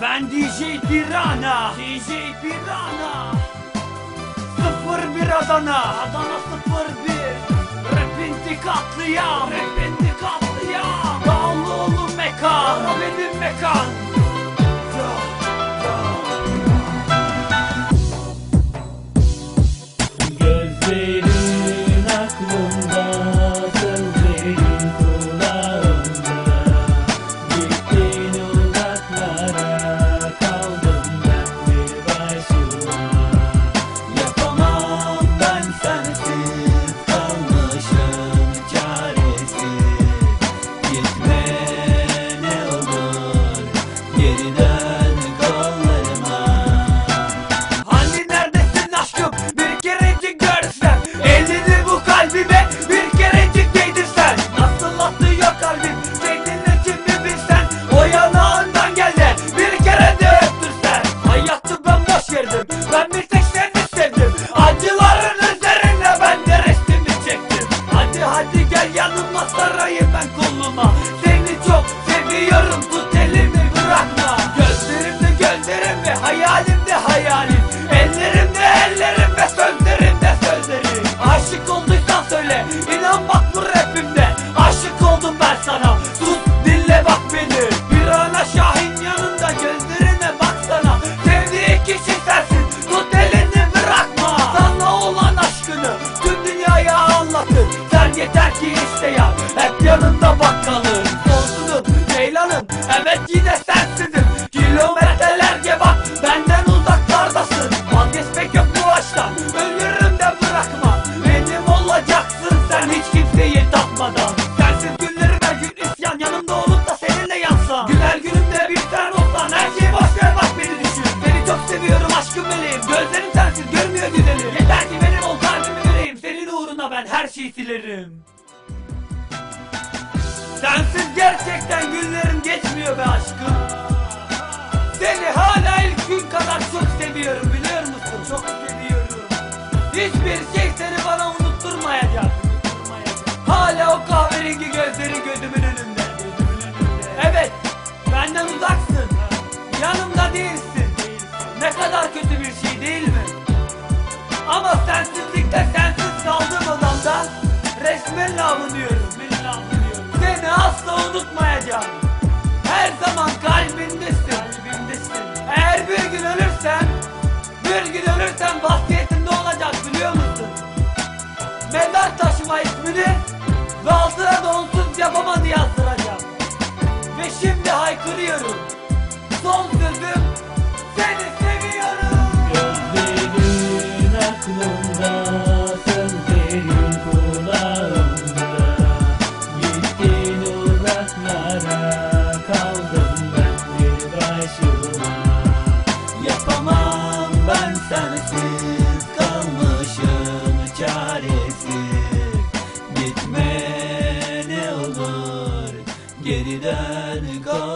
Ben DJ Pirana. DJ Pirana. Sıfır bir Adana. Adana sıfır bir. Rap intikatlı ya. Rap bırakmadan Gelsin günlerim her gün isyan yanımda olup da seninle yansa Güzel günümde bir sen olsan her şeyi boş ver bak beni düşün. Seni çok seviyorum aşkım benim. Gözlerim sensiz görmüyor güzelim. Yeter ki benim ol kalbimi vereyim senin uğruna ben her şeyi silerim. Sensiz gerçekten günlerim geçmiyor be aşkım. zorunda değilsin. Ne kadar kötü bir şey değil mi? Ama sensizlikte sensiz kaldığım adamda Resmen lavunuyorum Seni asla unutmayacağım. Her zaman kalbindesin. Eğer bir gün ölürsem Bir gün ölürsem bastırırım uzaklara kaldım ben bir başıma Yapamam ben sensiz kalmışım çaresiz. Gitme ne olur geriden kal.